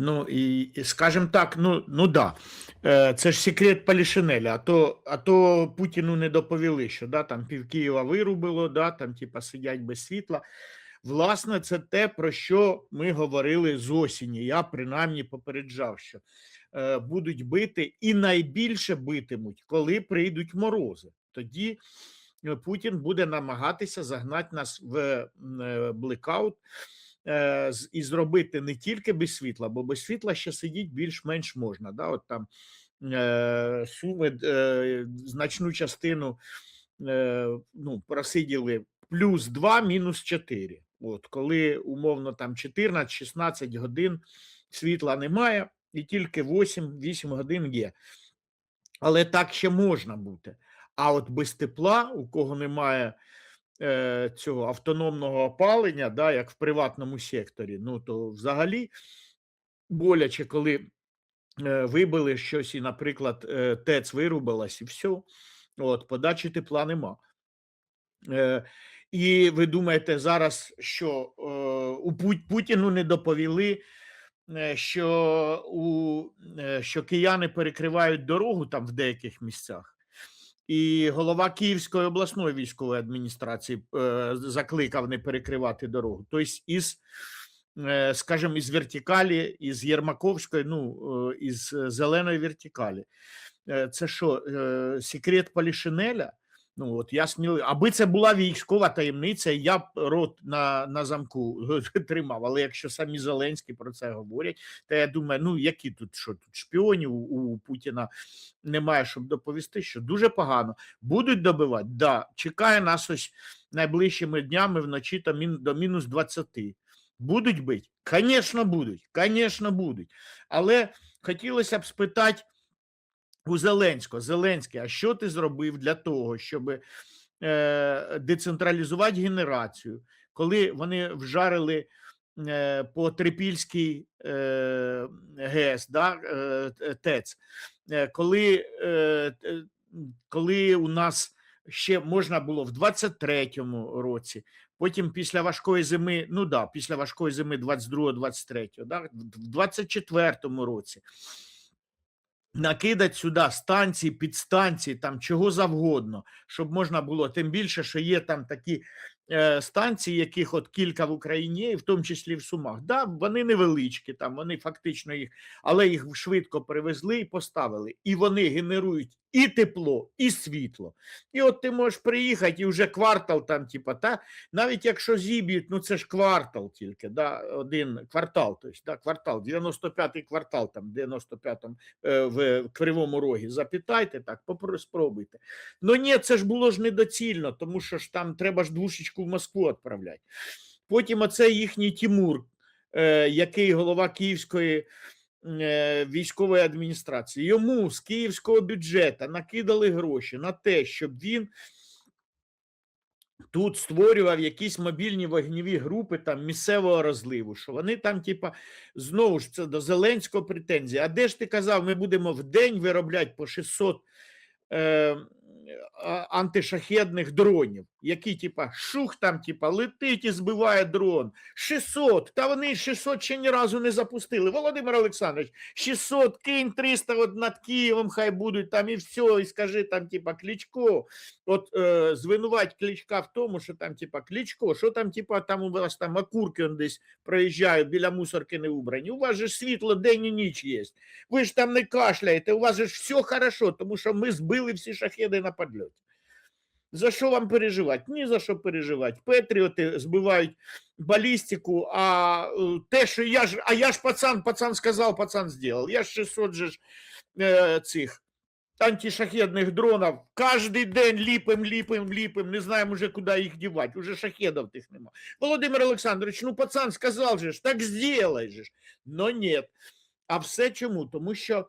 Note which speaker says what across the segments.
Speaker 1: Ну і, і скажімо так, ну, ну да. Е, Це ж секрет Полішинеля, а то, а то Путіну не доповіли, що да, там пів Києва вирубило, да, там типа сидять без світла. Власне, це те, про що ми говорили з осені. Я принаймні попереджав, що е, будуть бити і найбільше битимуть, коли прийдуть морози. Тоді е, Путін буде намагатися загнати нас в е, блекаут е, з- і зробити не тільки без світла, бо без світла ще сидіть більш-менш можна. Да? От там е, суми е, значну частину е, ну, просиділи плюс 2, мінус 4. От, коли умовно там 14-16 годин світла немає, і тільки 8-8 годин є. Але так ще можна бути. А от без тепла, у кого немає е, цього автономного опалення, да, як в приватному секторі, ну то взагалі боляче, коли е, вибили щось, і, наприклад, е, ТЕЦ вирубилась, і все, от, подачі тепла нема. І ви думаєте зараз, що у Путіну не доповіли, що, у, що кияни перекривають дорогу там в деяких місцях. І голова Київської обласної військової адміністрації е, закликав не перекривати дорогу. Тобто, із, е, скажімо, із вертикалі, із Єрмаковської, ну, е, із е, зеленої вертикалі. Е, Це що, е, секрет Полішинеля? Ну, от я сміливий. Аби це була військова таємниця, я б рот на, на замку тримав. Але якщо самі Зеленські про це говорять, то я думаю, ну які тут що тут шпіонів у, Путіна немає, щоб доповісти, що дуже погано. Будуть добивати? Да. Чекає нас ось найближчими днями вночі та мін, до мінус 20. Будуть бити? Звісно, будуть. Звісно, будуть. Але хотілося б спитати у Зеленського. Зеленський, а що ти зробив для того, щоб е, децентралізувати генерацію, коли вони вжарили е, по Трипільській е, ГЕС, да, е, ТЕЦ, е, коли, е, коли у нас ще можна було в 23-му році, потім після важкої зими, ну да, після важкої зими 22-23, да, в 24-му році накидати сюди станції, підстанції, там чого завгодно, щоб можна було. Тим більше, що є там такі е, станції, яких от кілька в Україні, в тому числі в Сумах. Да, вони невеличкі, там вони фактично їх, але їх швидко привезли і поставили. І вони генерують і тепло, і світло. І от ти можеш приїхати, і вже квартал там, типа, та навіть якщо зіб'ють, ну це ж квартал тільки, да, один квартал, тобто, да, квартал, 95-й квартал, там, 95-му е, в Кривому Рогі, запитайте так, спробуйте. Ну ні, це ж було ж недоцільно, тому що ж там треба ж двушечку в Москву відправляти. Потім оце їхній Тимур, е, який голова Київської е, військової адміністрації. Йому з київського бюджету накидали гроші на те, щоб він тут створював якісь мобільні вогневі групи там місцевого розливу, що вони там, типа, знову ж це до Зеленського претензії. А де ж ти казав, ми будемо в день виробляти по 600 е, антишахедних дронів, які, типа, шух там, типа, летить і збиває дрон. 600, та вони 600 ще ні разу не запустили. Володимир Олександрович, 600, кинь 300 от над Києвом, хай будуть там і все, і скажи там, типа, Кличко, от е, звинувать Кличка в тому, що там, типа, Кличко, що там, типа, там у вас там окурки он десь проїжджають, біля мусорки не убрані. У вас же світло день і ніч є. Ви ж там не кашляєте, у вас же все хорошо, тому що ми збили всі шахеди на подльоті. За що вам переживати? Ні за що переживати. Петріоти збивають балістику, а е, те, що я ж, а я ж пацан, пацан сказав, пацан зробив. Я ж 600 же ж е, цих антишахедних дронів кожен день ліпим, ліпим, ліпим, не знаємо вже, куди їх дівати, уже шахедів тих нема. Володимир Олександрович, ну пацан сказав же ж, так зробай же ж. Но ні. А все чому? Тому що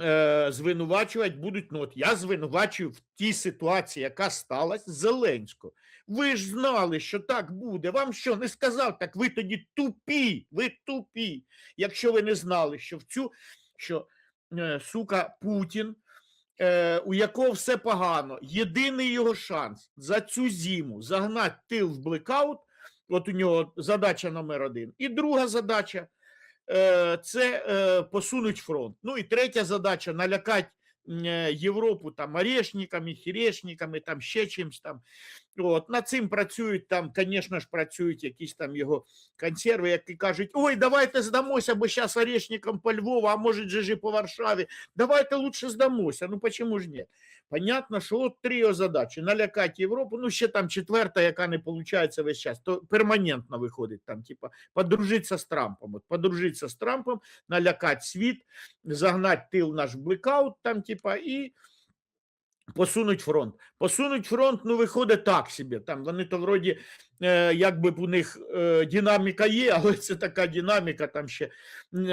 Speaker 1: е, звинувачувати будуть, ну от я звинувачую в тій ситуації, яка сталася Зеленського. Ви ж знали, що так буде. Вам що не сказав? Так ви тоді тупі, ви тупі. Якщо ви не знали, що в цю, що е, сука Путін, е, у якого все погано, єдиний його шанс за цю зиму загнати тил в блекаут. От у нього задача номер один. І друга задача це е, посунуть фронт. Ну і третя задача налякати е, Європу там орешниками, хірешниками, там ще чимось там. От, над цим працюють там, звісно ж, працюють якісь там його консерви, які кажуть: ой, давайте здамося, бо зараз орешникам по Львову, а може же по Варшаві. Давайте лучше здамося. Ну почему ж ні? Понятно, що от три задачі: налякати Європу, ну ще там четверта, яка не виходить весь час, то перманентно виходить там, типа, подружитися з Трампом. От подружитися з Трампом, налякати світ, загнати тил наш блекаут, там, типа, і посунуть фронт. Посунуть фронт, ну, виходить так собі. Там вони то вроді, якби б у них е, динаміка є, але це така динаміка там ще. е,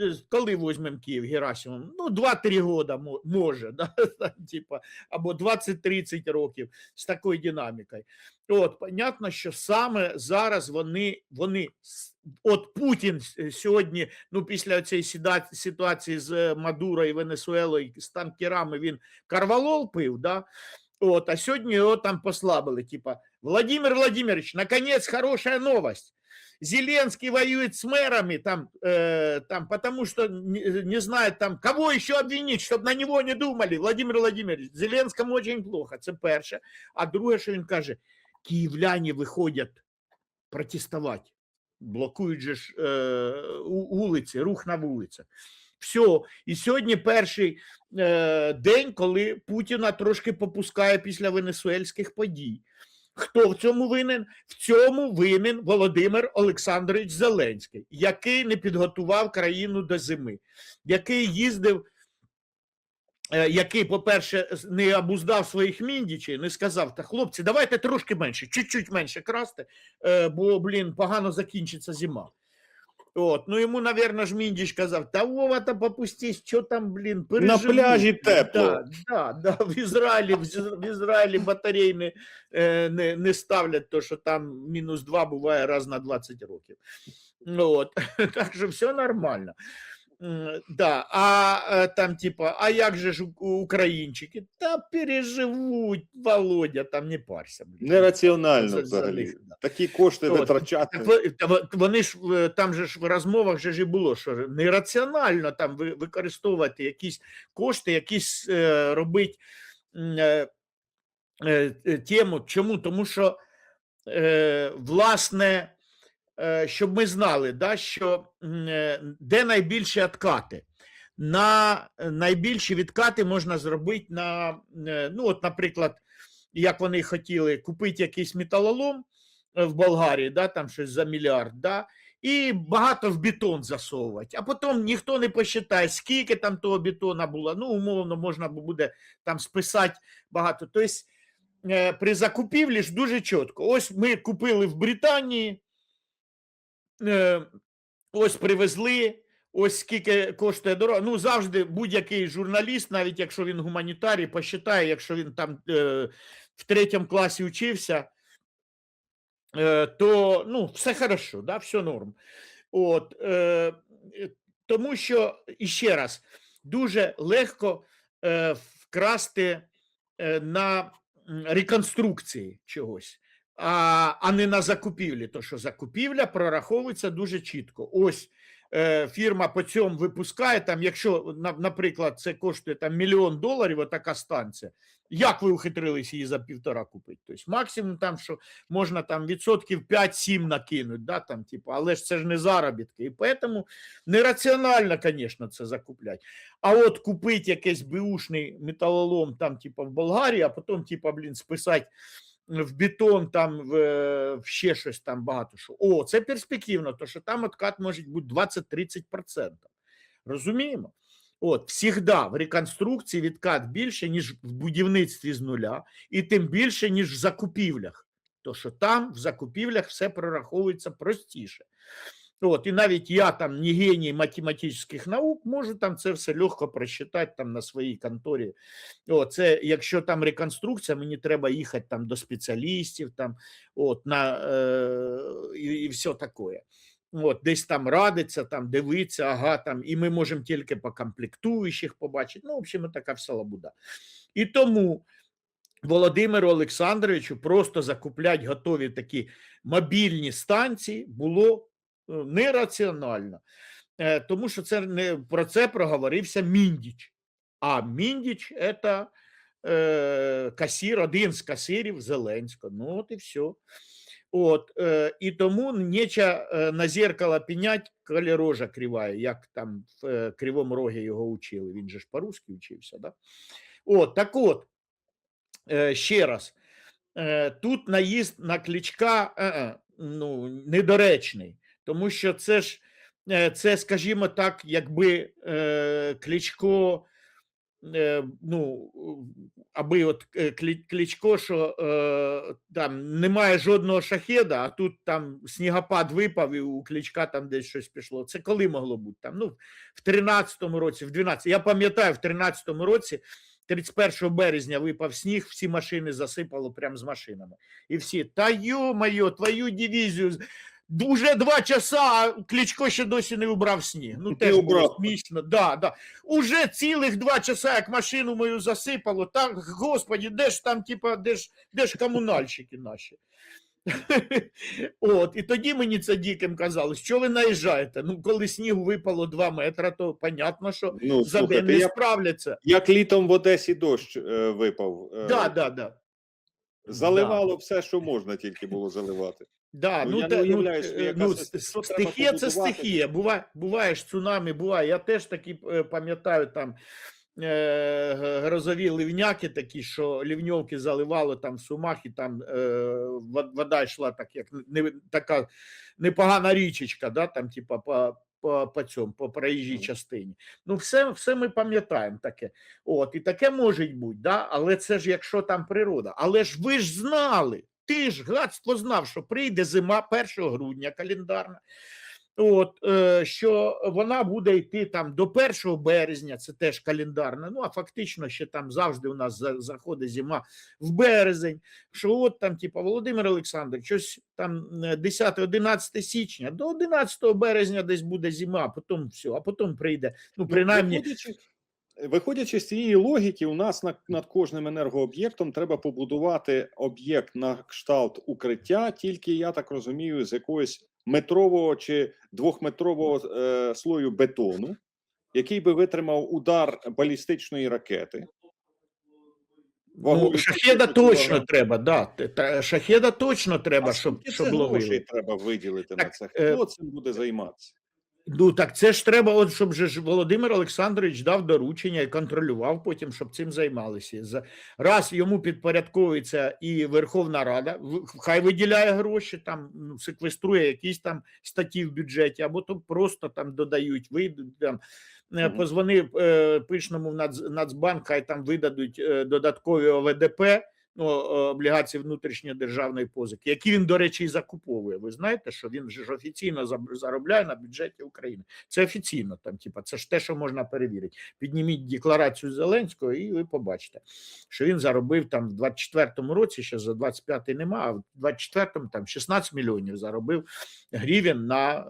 Speaker 1: е, коли візьмемо Київ Герасимом? Ну, 2-3 года може, да? типа, або 20-30 років з такою динамікою. От, понятно, що саме зараз вони, вони от Путін сьогодні, ну, після цієї ситуації з е, Мадуро і Венесуелою, з танкерами він карвалол пив, да? От, а сьогодні його там послабили, типа, Владимир Владимирович, наконец, хорошая новость. Зеленский воюет с мэрами, там, э, там, потому что не, не знает, там, кого еще обвинить, чтобы на него не думали. Владимир Владимирович, Зеленському очень плохо, це перше. А друге, що він каже, київляні виходять протестувати, блокують же ж е, у- вулиці, рух на вулицях. Все, і сьогодні перший е, день, коли Путіна трошки попускає після венесуельських подій. Хто в цьому винен? В цьому винен Володимир Олександрович Зеленський, який не підготував країну до зими, який їздив, е, який, по-перше, не обуздав своїх міндічей, не сказав, та хлопці, давайте трошки менше, чуть-чуть менше красти, е, бо, блін, погано закінчиться зима. От, ну йому, навірно, ж Міндіч казав, та Вова, та попустись, що там, блін, переживуть».
Speaker 2: пляжі тепло.
Speaker 1: Да, да, да, в Ізраїлі, в Ізраїлі батареї не, е, не, не ставлять, то що там мінус 2 буває раз на 20 років. От, так що все нормально. М, Да, а е, там, типа, а як же ж українчики? Та переживуть, Володя, там не парся. блін.
Speaker 2: Нераціонально
Speaker 1: За- за
Speaker 2: взагалі.
Speaker 1: да.
Speaker 2: Такі кошти
Speaker 1: От,
Speaker 2: витрачати.
Speaker 1: Так вони ж е, там же ж в розмовах же ж і було, що нераціонально там використовувати якісь кошти, якісь е, робити е, е, тему. Чому? Тому що е, власне, щоб ми знали, да, що е, де найбільші відкати. На е, найбільші відкати можна зробити на, е, ну, от, наприклад, як вони хотіли купити якийсь металолом е, в Болгарії, да, там щось за мільярд, да, і багато в бетон засовувати. А потім ніхто не посчитає, скільки там того бетона було. Ну, умовно, можна буде там списати багато. Тобто е, при закупівлі ж дуже чітко. Ось ми купили в Британії, е, ось привезли. Ось скільки коштує дорога. Ну, завжди будь-який журналіст, навіть якщо він гуманітарій, посчитає, якщо він там е, в третьому класі вчився, е, то ну, все хорошо, да, все норм. От, е, е, тому що, іще раз, дуже легко е, вкрасти е, на реконструкції чогось, а, не на закупівлі. То що закупівля прораховується дуже чітко. Ось е, фірма по цьому випускає, там, якщо, наприклад, це коштує там, мільйон доларів, отака станція, як ви ухитрились її за півтора купити? Тобто максимум там, що можна там відсотків 5-7 накинути, да, там, типу, але ж це ж не заробітки. І тому нераціонально, звісно, це закупляти. А от купити якийсь беушний металолом там, типу, в Болгарії, а потім, типу, блін, списати в бетон, там в, е, в ще щось там багато що. О, це перспективно, то що там откат може бути 20-30%. Розуміємо? От, всігда в реконструкції відкат більше, ніж в будівництві з нуля, і тим більше, ніж в закупівлях. То що там в закупівлях все прораховується простіше. От, і навіть я там не геній математичних наук, можу там це все легко просчитати там на своїй конторі. О, це якщо там реконструкція, мені треба їхати там до спеціалістів, там, от, на, е, і, і все таке. От, десь там радиться, там дивиться, ага, там, і ми можемо тільки по комплектуючих побачити. Ну, в общем, така вся лабуда. І тому Володимиру Олександровичу просто закуплять готові такі мобільні станції було нераціонально. Е, Тому що це не про це проговорився Міндіч. А Міндіч це е, касір, один з касирів Зеленського. Ну, от і все. От, е, і тому нече е, на зеркало пінять, коли рожа кривая, як там в е, Кривому Рогі його учили. Він же ж по-русски вчився. Да? От, так от, е, ще раз, е, тут наїзд на кличка е, ну, недоречний, тому що це ж, е, це, скажімо так, якби е, Кличко е, ну, аби от е, Кличко, що е, там немає жодного шахеда, а тут там снігопад випав, і у Кличка там десь щось пішло. Це коли могло бути? Там, ну, в 13-му році, в 12 Я пам'ятаю, в 13-му році, 31 березня випав сніг, всі машини засипало прямо з машинами. І всі, та йо-моє, твою дивізію. Уже два часа, а Кличко ще досі не убрав сніг. Ну, теж було смішно. Да, да. Уже цілих два часа, як машину мою засипало, так, господі, де ж там, типа, де ж, де ж комунальщики наші? От, і тоді мені це діким казали, що ви наїжджаєте? Ну, коли снігу випало 2 метри, то понятно, що
Speaker 2: Ну,
Speaker 1: за день не
Speaker 2: як,
Speaker 1: справляться.
Speaker 2: як літом в Одесі дощ е, випав. е,
Speaker 1: Да, да, да.
Speaker 2: Заливало все, що можна тільки було заливати.
Speaker 1: Да,
Speaker 2: Ну,
Speaker 1: ну, та, ну, е, ну, стихія це стихія. Буває, буває ж цунамі, буває. Я теж такі е, пам'ятаю там е, грозові ливняки такі, що лівньовки заливало там в сумах, і там е, вода йшла так, як не, така непогана річечка, да, там, типа, по, по, по цьому, по проїжджій частині. Ну, все, все ми пам'ятаємо таке. От, і таке може бути, да? але це ж якщо там природа. Але ж ви ж знали, ти ж гадство знав, що прийде зима 1 грудня календарна. От, е, що вона буде йти там до 1 березня, це теж календарна. Ну а фактично ще там завжди у нас заходить зима в березень. Що от там, типу, Володимир Олександрович, щось там 10-11 січня, до 11 березня десь буде зима, а потім все, а потім прийде. Ну,
Speaker 2: Ну,
Speaker 1: принаймні,
Speaker 2: Виходячи, з цієї логіки, у нас над, над кожним енергооб'єктом треба побудувати об'єкт на кшталт укриття, тільки я так розумію, з якогось метрового чи двохметрового е, слою бетону, який би витримав удар балістичної ракети.
Speaker 1: Ну, шахеда точно
Speaker 2: кілограм.
Speaker 1: треба, да. Шахеда точно треба,
Speaker 2: А
Speaker 1: щоб, щоб ловили.
Speaker 2: треба виділити на
Speaker 1: Так,
Speaker 2: це?
Speaker 1: е,
Speaker 2: цим буде займатися?
Speaker 1: Ну так це ж треба, от щоб же ж Володимир Олександрович дав доручення і контролював потім, щоб цим займалися. За- Раз йому підпорядковується і Верховна Рада, хай виділяє гроші, там ну, секвеструє якісь там статті в бюджеті, або то просто там додають, вийдуть там. е. Позвони е, пишному в Нацбанк, хай там видадуть е, додаткові ОВДП, ну, е, внутрішньої державної позики, які він, до речі, і закуповує. Ви знаєте, що він ж офіційно заробляє на бюджеті України. Це офіційно там, типа, це ж те, що можна перевірити. Підніміть декларацію Зеленського, і ви побачите, що він заробив там в 24-му році, ще за 25-й нема, а в 24-му там 16 мільйонів заробив гривень на е,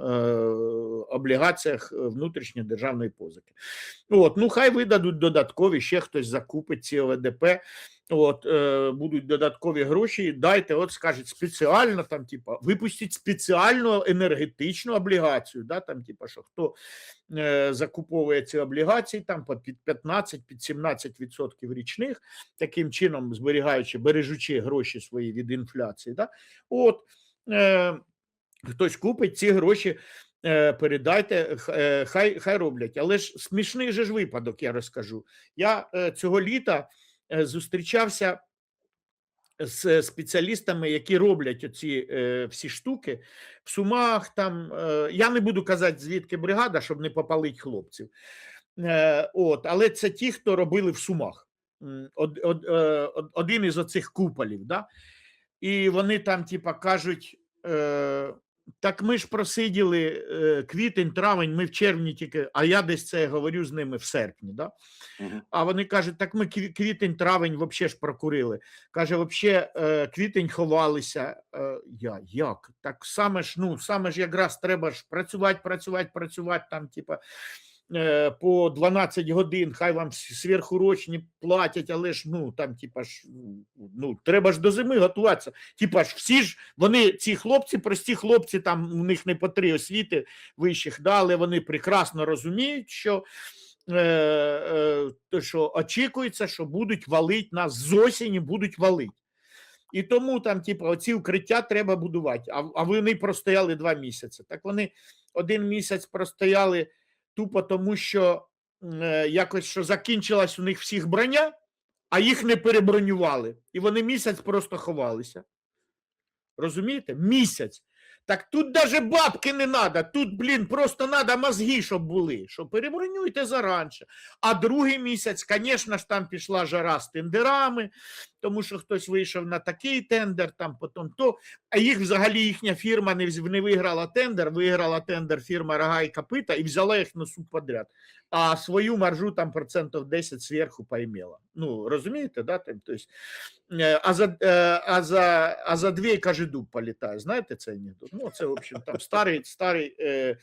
Speaker 1: облігаціях е, внутрішньої державної позики. От, ну хай видадуть додаткові, ще хтось закупить ці ОВДП. От е, будуть додаткові гроші. Дайте, от скажуть, спеціально там, типа, випустіть спеціальну енергетичну облігацію. Да, там, типа, що хто е, закуповує ці облігації там по під 15 під 17 відсотків річних, таким чином зберігаючи, бережучи гроші свої від інфляції. Да, от е, хтось купить ці гроші. е, Передайте, е, хай хай роблять. Але ж смішний же ж випадок, я розкажу. Я е, цього літа зустрічався з спеціалістами, які роблять оці е, всі штуки в Сумах. Там е, я не буду казати, звідки бригада, щоб не попалити хлопців. Е, от, але це ті, хто робили в Сумах. Од, од, е, од- один із оцих куполів. Да? І вони там, типа, кажуть. Е, так ми ж просиділи е, квітень, травень, ми в червні тільки, а я десь це говорю з ними в серпні. Да?
Speaker 2: Мгм.
Speaker 1: А вони кажуть, так ми квітень, травень взагалі ж прокурили. Каже, взагалі е, квітень ховалися. Е, Я як? Так саме ж, ну, саме ж якраз треба ж працювати, працювати, працювати там, типа. Е, по 12 годин, хай вам сверхурочні платять, але ж ну там, типа ж, ну треба ж до зими готуватися. Типа ж всі ж вони, ці хлопці, прості хлопці, там у них не по три освіти вищих, да, але вони прекрасно розуміють, що. Е, е, що очікується, що будуть валить нас з осені, будуть валить. І тому там, типу, оці укриття треба будувати. А, а вони простояли два місяці. Так вони один місяць простояли тупо тому, що е, якось що закінчилась у них всіх броня, а їх не перебронювали. І вони місяць просто ховалися. Розумієте? Місяць. Так тут даже бабки не треба, тут, блін, просто треба мозги, щоб були. Що перебронюйте заранше. А другий місяць, звісно ж, там пішла жара з тендерами, тому що хтось вийшов на такий тендер, там потім то. А їх взагалі їхня фірма не, не виграла тендер, виграла тендер фірма Рога і Копита і взяла їх на суд подряд. А свою маржу там процентів 10 зверху поймела. Ну, розумієте, да? Там, то есть, е, а, за, е, а, за, а за дві, каже, дуб політає. Знаєте цей анекдот? Ну, це, в общем, там старий, старий е,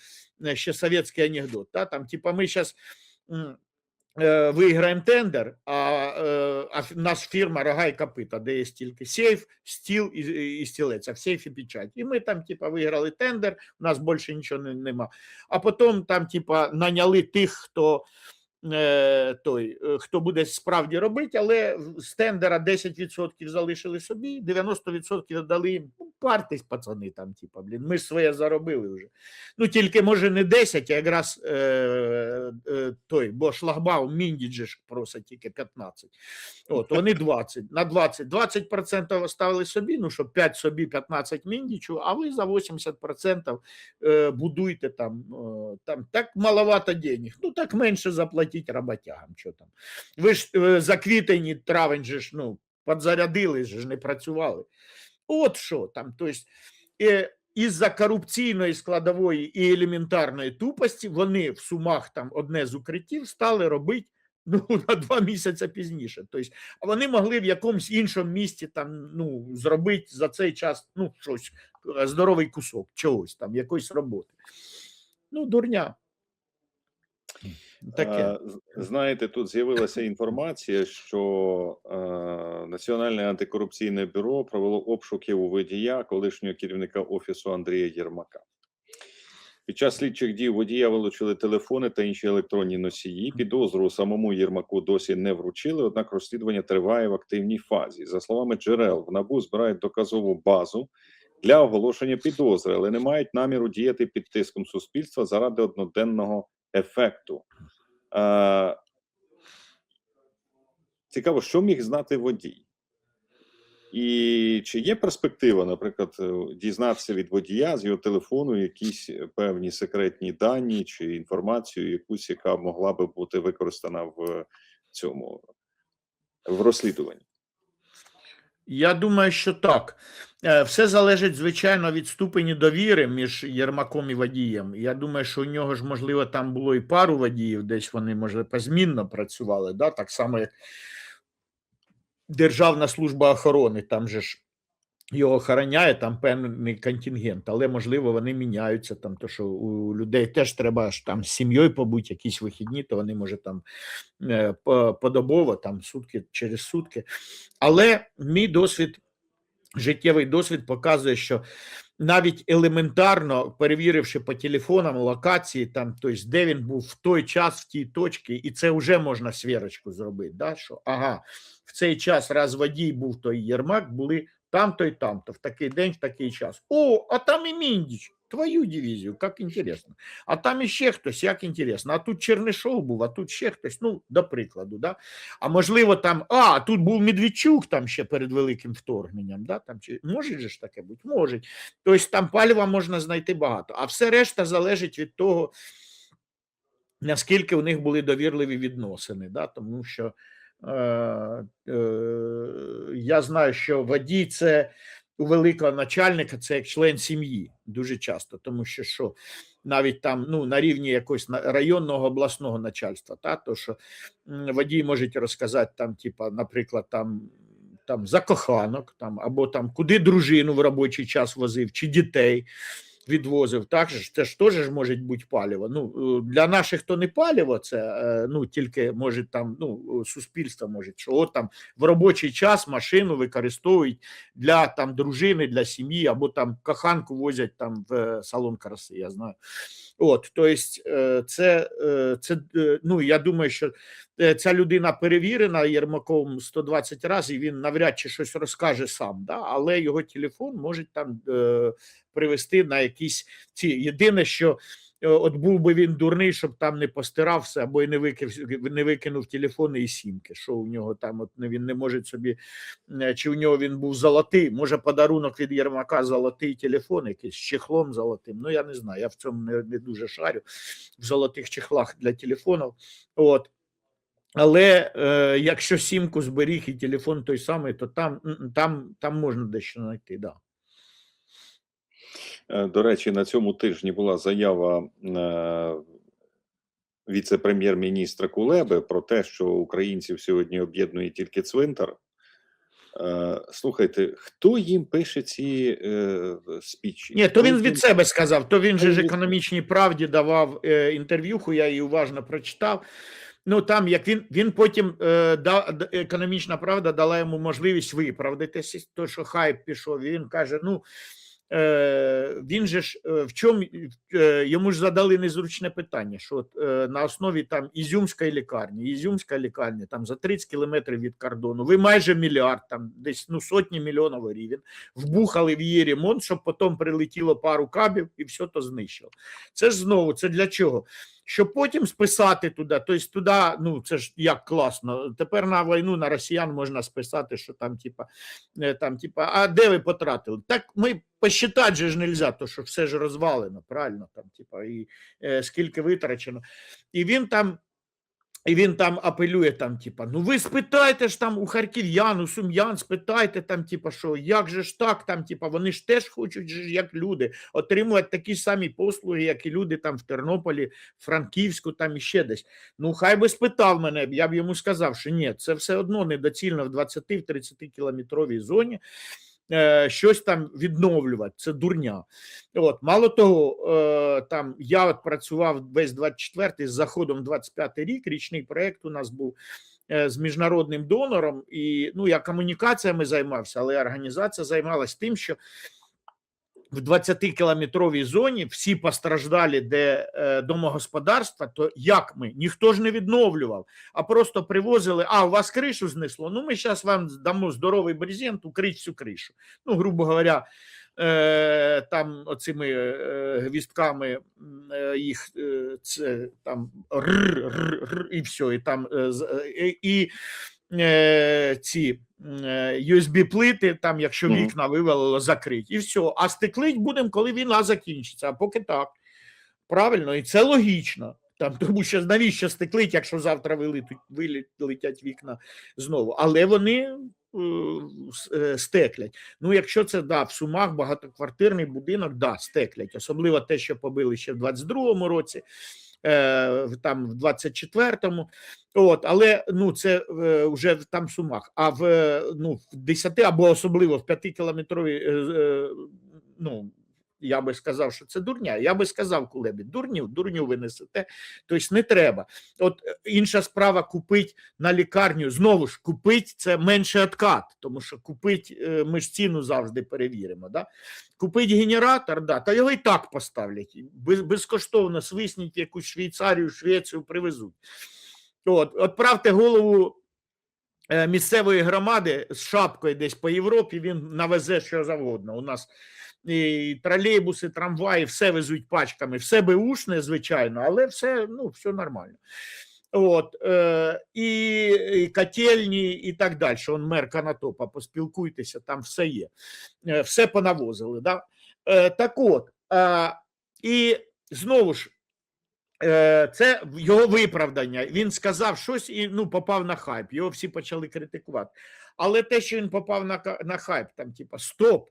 Speaker 1: ще совєтський анекдот. Да? Там, типа, ми зараз виграємо тендер, а, е, а наша фірма рога і копита, де є тільки сейф, стіл і, і стілець, а в сейфі печать. І ми там, типа, виграли тендер, у нас більше нічого не, нема. А потім там, типа, наняли тих, хто. Е, Той, е, хто буде справді робити, але з тендера 10% залишили собі, 90% дали. Ну, Партись, пацани, там, типа, блін, ми своє заробили вже. Ну, тільки може не 10, а якраз е, е, той, бо шлагбаум Міндіджі ж просить тільки 15. От, вони 20. На 20. 20% оставили собі, ну, щоб 5 собі, 15 Міндічу, а ви за 80% е, будуйте там, е, там. Так маловато денег. Ну, так менше заплатіть роботягам. Що там. Ви ж е, за квітень і травень же ж, ну, подзарядили ж, не працювали. От що там. Тобто, із-за корупційної складової і елементарної тупості вони в сумах там одне з укриттів стали робити ну, на два місяці пізніше. Тобто, вони могли в якомусь іншому місті там ну, зробити за цей час ну, щось, е, здоровий кусок чогось там, якоїсь роботи. Ну, дурня. Таке.
Speaker 2: Е, Знаєте, тут з'явилася інформація, що е, Національне антикорупційне бюро провело обшуки у водія колишнього керівника офісу Андрія Єрмака. Під час слідчих дій водія вилучили телефони та інші електронні носії. Підозру самому Єрмаку досі не вручили, однак розслідування триває в активній фазі. За словами джерел, в НАБУ збирають доказову базу для оголошення підозри, але не мають наміру діяти під тиском суспільства заради одноденного ефекту. Е, цікаво, що міг знати водій? І чи є перспектива, наприклад, е, дізнатися від водія з його телефону якісь певні секретні дані чи інформацію, якусь, яка могла би бути використана в цьому в розслідуванні?
Speaker 1: Я думаю, що так. Е, Все залежить, звичайно, від ступені довіри між Єрмаком і водієм. Я думаю, що у нього ж, можливо, там було і пару водіїв, десь вони, може, позмінно працювали, да? так само, як Державна служба охорони, там же ж його охороняє там певний контингент, але можливо вони міняються там, то що у людей теж треба ж там з сім'єю побути, якісь вихідні, то вони може там е, подобово, там сутки через сутки. Але мій досвід, життєвий досвід показує, що навіть елементарно перевіривши по телефонам локації, там, тобто, де він був в той час, в тій точці, і це вже можна свірочку зробити. Да? Що ага, в цей час, раз водій був той Єрмак, були там-то і там-то, в такий день, в такий час. О, а там і Міндіч, твою дивізію, як інтересно. А там іще хтось, як інтересно. А тут Чернишов був, а тут ще хтось, ну, до прикладу, да? А можливо, там, а, тут був Медведчук там ще перед великим вторгненням, да? там, чи, може же ж таке бути? Може. Тобто там палива можна знайти багато, а все решта залежить від того, наскільки у них були довірливі відносини, да? тому що я знаю, що водій це у великого начальника, це як член сім'ї дуже часто, тому що що навіть там ну, на рівні якогось районного обласного начальства, та, то що водій можуть розказати там, типа, наприклад, там. Там за коханок, там або там куди дружину в робочий час возив, чи дітей, відвозив. Так ж це ж теж може бути паліво. Ну е, для наших то не паліво, це е, ну тільки може там ну суспільство може, що от там в робочий час машину використовують для там дружини, для сім'ї, або там каханку возять там в е, салон краси. Я знаю. От, тобто, есть, це, е, це е, ну я думаю, що е, ця людина перевірена Єрмаковим 120 разів, він навряд чи щось розкаже сам, да? але його телефон може там привести на якісь ці. Єдине, що от був би він дурний, щоб там не постирав все або й не викинув, не викинув телефони і сімки. Що у нього там, от він не може собі, е, чи у нього він був золотий, може подарунок від Єрмака золотий телефон, якийсь з чехлом золотим. Ну я не знаю, я в цьому не, не дуже шарю в золотих чехлах для телефонів. От. Але е, якщо сімку зберіг і телефон той самий, то там, там, там можна дещо знайти. Да.
Speaker 2: Е, До речі, на цьому тижні була заява е, віце-прем'єр-міністра Кулеби про те, що українців сьогодні об'єднує тільки цвинтар. Е, Слухайте, хто їм пише ці е, спічі?
Speaker 1: Ні, то він від себе сказав, то він же ж економічній правді давав е, інтерв'юху, я її уважно прочитав. Ну там як він він потім е, да, економічна правда дала йому можливість виправдатися, то що хайп пішов. Він каже: ну він же ж е, в чому е, йому ж задали незручне питання, що от, е, на основі там Ізюмської лікарні, Ізюмська лікарня там за 30 кілометрів від кордону, ви майже мільярд, там десь ну сотні мільйонів гривень вбухали в її ремонт, щоб потім прилетіло пару кабів і все то знищило. Це ж знову це для чого? Щоб потім списати туди, тобто туди, ну це ж як класно. Тепер на війну на росіян можна списати, що там, типа, е, там, типа, а де ви потратили? Так ми посчитати же ж нельзя, то що все ж розвалено, правильно там, типа, і е, скільки витрачено. І він там. І він там апелює там, типа, ну ви спитайте ж там у харків'ян, у сум'ян, спитайте там, типа, що як же ж так, там, типа, вони ж теж хочуть, як люди, отримувати такі ж самі послуги, як і люди там в Тернополі, Франківську, там і ще десь. Ну, хай би спитав мене, я б йому сказав, що ні, це все одно недоцільно в 20-30 кілометровій зоні щось там відновлювати. Це дурня. От, мало того, е, там я от працював весь 24-й з заходом 25-й рік. Річний проект у нас був е, з міжнародним донором, і ну я комунікаціями займався, але організація займалась тим, що в 20-кілометровій зоні всі постраждалі, де е, домогосподарства, то як ми? Ніхто ж не відновлював, а просто привозили, а у вас кришу знесло, ну ми зараз вам дамо здоровий брезент, укрить всю кришу. Ну, грубо говоря, е, там оцими е, гвістками е, їх е, це там р, р, р, і все, і там е, е, і е, ці USB плити, там, якщо вікна вивалило, закрить, і все. А стеклить будемо, коли війна закінчиться. А поки так. Правильно, і це логічно. Там, тому що навіщо стеклить, якщо завтра вилетуть, вилетять вікна знову. Але вони е, е, стеклять. Ну, якщо це да, в Сумах багатоквартирний будинок, да, стеклять. Особливо те, що побили ще в 22-му році, е, там в 24-му. От, але ну, це е, вже там в Сумах. А в, е, ну, в 10 або особливо в 5-кілометровій, е, е, ну, я би сказав, що це дурня. Я би сказав Кулебі, дурню, дурню ви несете, тобто не треба. От е, інша справа купить на лікарню. Знову ж купить це менше откат, тому що купить, е, ми ж ціну завжди перевіримо. Да? Купить генератор, да, та його і так поставлять. Безкоштовно свисніть якусь Швейцарію, Швецію привезуть. От, отправте голову е, місцевої громади з шапкою десь по Європі, він навезе що завгодно. У нас тролейбуси, трамваї, все везуть пачками, все беушне, звичайно, але все, ну, все нормально. От, е, і, і котельні, і так далі. Он мер Канатопа, поспілкуйтеся, там все є. Е, все понавозили. Да? Е, так от, е, і знову ж, е, це його виправдання. Він сказав щось і ну, попав на хайп. Його всі почали критикувати. Але те, що він попав на, на хайп, там, типа, стоп.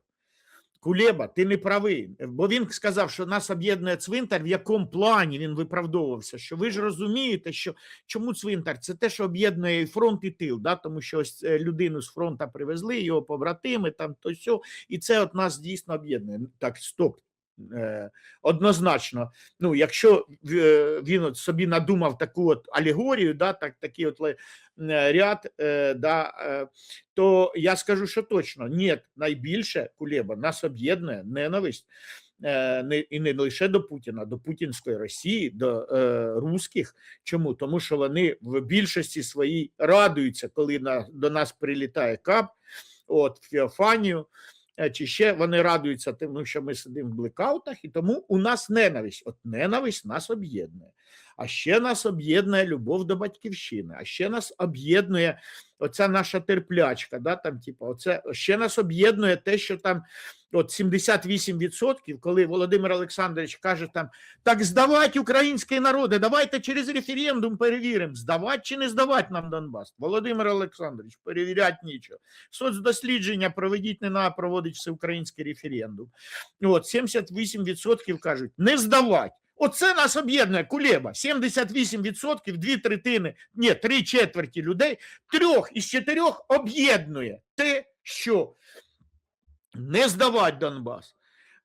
Speaker 1: Кулеба, ти не правий. Бо він сказав, що нас об'єднує цвинтар, в якому плані він виправдовувався. Що ви ж розумієте, що чому цвинтар? Це те, що об'єднує і фронт і тил, да? тому що ось е, людину з фронта привезли, його побратими, там то сьо, і це от нас дійсно об'єднує. Так, стоп. Е, Однозначно, ну, якщо е, він от собі надумав таку от алегорію, да, так, такий от е, ряд, да, то я скажу, що точно ні, найбільше Кулеба нас об'єднує ненависть і не лише до Путіна, до путінської Росії, до русських. Чому? Тому що вони в більшості своїй радуються, коли до нас прилітає КАП, от Феофанію. Е, Чи ще вони радуються тим, що ми сидимо в блекаутах, і тому у нас ненависть. От ненависть нас об'єднує. А ще нас об'єднує любов до батьківщини, а ще нас об'єднує оця наша терплячка. Да, там, типу, оце, ще нас об'єднує те, що там от 78%, коли Володимир Олександрович каже там, так здавати українські народи, давайте через референдум перевіримо, здавати чи не здавати нам Донбас. Володимир Олександрович, перевіряти нічого. Соцдослідження проведіть, не треба проводити всеукраїнський референдум. От 78% кажуть, не здавати. Оце нас об'єднує Кулеба. 78%, дві третини, ні, три четверті людей, трьох із чотирьох об'єднує те, що не здавати Донбас.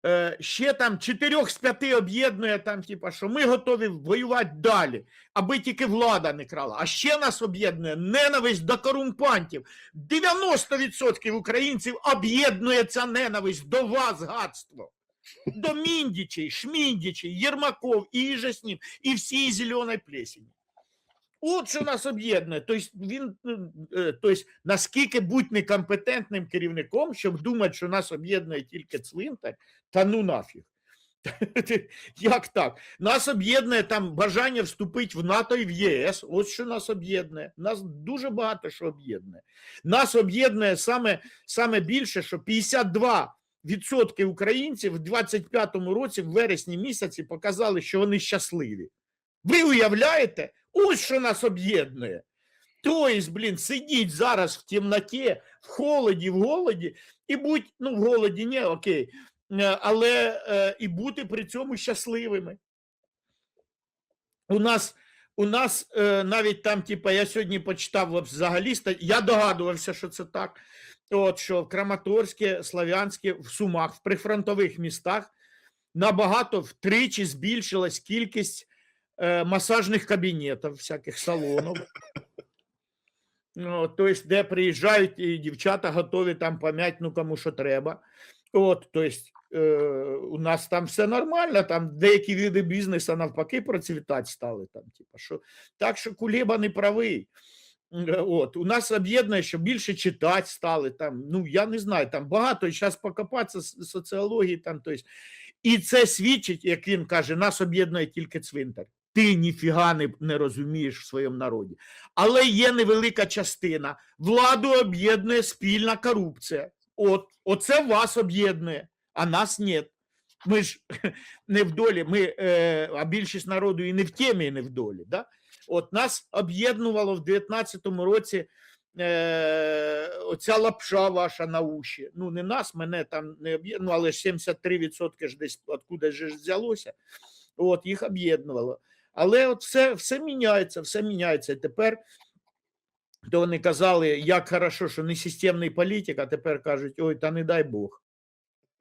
Speaker 1: Е, ще там чотирьох з п'яти об'єднує там, типа, що ми готові воювати далі, аби тільки влада не крала. А ще нас об'єднує ненависть до корумпантів. 90% українців об'єднує ця ненависть до вас, гадство. До Міндічей, Шміндічей, Єрмаков, і іже з ним, і всій зеленої плесені. От що нас об'єднує. Тобто, він, е, тобто, наскільки будь некомпетентним керівником, щоб думати, що нас об'єднує тільки цвинтар, та ну нафіг. Як так? Нас об'єднує там бажання вступити в НАТО і в ЄС. Ось що нас об'єднує. Нас дуже багато що об'єднує. Нас об'єднує саме, саме більше, що 52 відсотки українців в 25-му році, в вересні місяці, показали, що вони щасливі. Ви уявляєте? Ось що нас об'єднує. Тобто, блін, сидіть зараз в темноті, в холоді, в голоді, і будь, ну, в голоді, ні, окей, е, але е, і бути при цьому щасливими. У нас, у нас е, навіть там, типа, я сьогодні почитав взагалі, я догадувався, що це так. От що Краматорське, Славянське, в Сумах, в прифронтових містах набагато втричі збільшилась кількість е, масажних кабінетів, всяких салонів. Тобто, де приїжджають і дівчата готові там пом'ять, ну кому що треба. От, тобто, е, у нас там все нормально, там деякі види бізнесу навпаки процвітати стали. Там, типу, що, так що Кулеба не правий. Е, От, у нас об'єднує, що більше читати стали. Там, ну, я не знаю, там багато, зараз покопатися соціології. Там, тобто, і це свідчить, як він каже, нас об'єднує тільки цвинтар. Ти ніфіга не, не розумієш в своєму народі. Але є невелика частина. Владу об'єднує спільна корупція. От, оце вас об'єднує, а нас ні. Ми ж не в ми, е, а більшість народу і не в темі, і не в долі. Да? От нас об'єднувало в 19-му році е, оця лапша ваша на уші. Ну, не нас, мене там не об'єднувало, але ж 73% ж десь откуда ж взялося. От, їх об'єднувало. Але от все, все міняється, все міняється. І тепер то вони казали, як хорошо, що не системний політик, а тепер кажуть, ой, та не дай Бог.